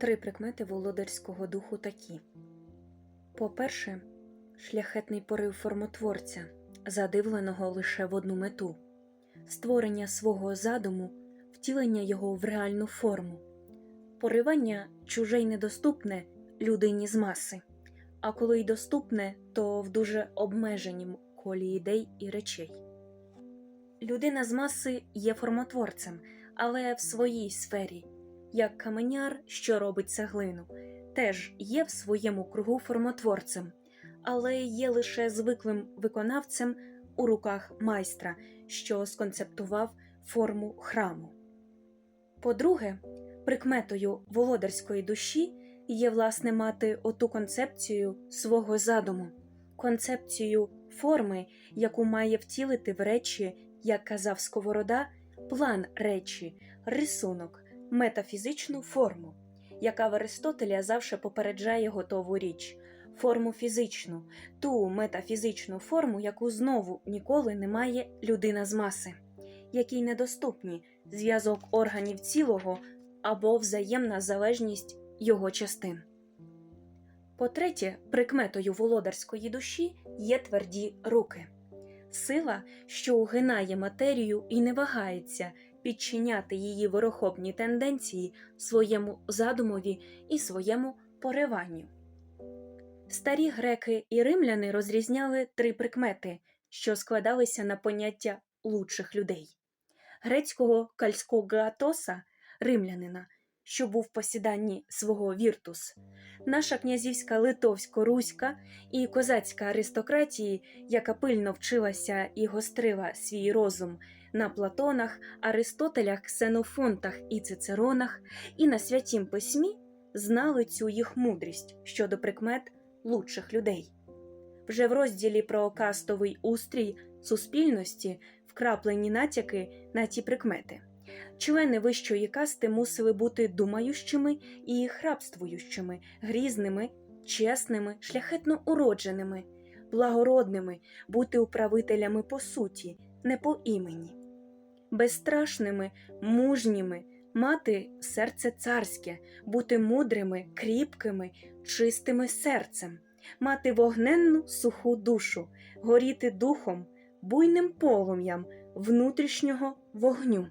Три прикмети володарського духу такі. По-перше, шляхетний порив формотворця, задивленого лише в одну мету створення свого задуму, втілення його в реальну форму, поривання чуже й недоступне людині з маси, а коли й доступне, то в дуже обмеженім колі ідей і речей. Людина з маси є формотворцем, але в своїй сфері, як каменяр, що робить цеглину, теж є в своєму кругу формотворцем, але є лише звиклим виконавцем у руках майстра, що сконцептував форму храму. По-друге, прикметою володарської душі є власне мати оту концепцію свого задуму, концепцію форми, яку має втілити в речі, як казав Сковорода, план речі, рисунок, метафізичну форму, яка в Аристотеля завше попереджає готову річ, форму фізичну, ту метафізичну форму, яку знову ніколи не має людина з маси, якій недоступні зв'язок органів цілого або взаємна залежність його частин. По-третє, прикметою володарської душі є тверді руки, сила, що угинає матерію і не вагається підчиняти її ворохобні тенденції своєму задумові і своєму пориванню. Старі греки і римляни розрізняли три прикмети, що складалися на поняття лучших людей грецького кальського Атоса, римлянина, що був в посіданні свого віртус, наша князівська литовсько-руська і козацька аристократії, яка пильно вчилася і гострила свій розум на Платонах, Аристотелях, Ксенофонтах і Цицеронах, і на святім письмі, знали цю їх мудрість щодо прикмет лучших людей. Вже в розділі про кастовий устрій суспільності вкраплені натяки на ті прикмети. Члени вищої касти мусили бути думаючими і храбствуючими, грізними, чесними, шляхетно уродженими, благородними, бути управителями по суті, не по імені, безстрашними, мужніми, мати серце царське, бути мудрими, кріпкими, чистими серцем, мати вогненну суху душу, горіти духом, буйним полум'ям внутрішнього вогню.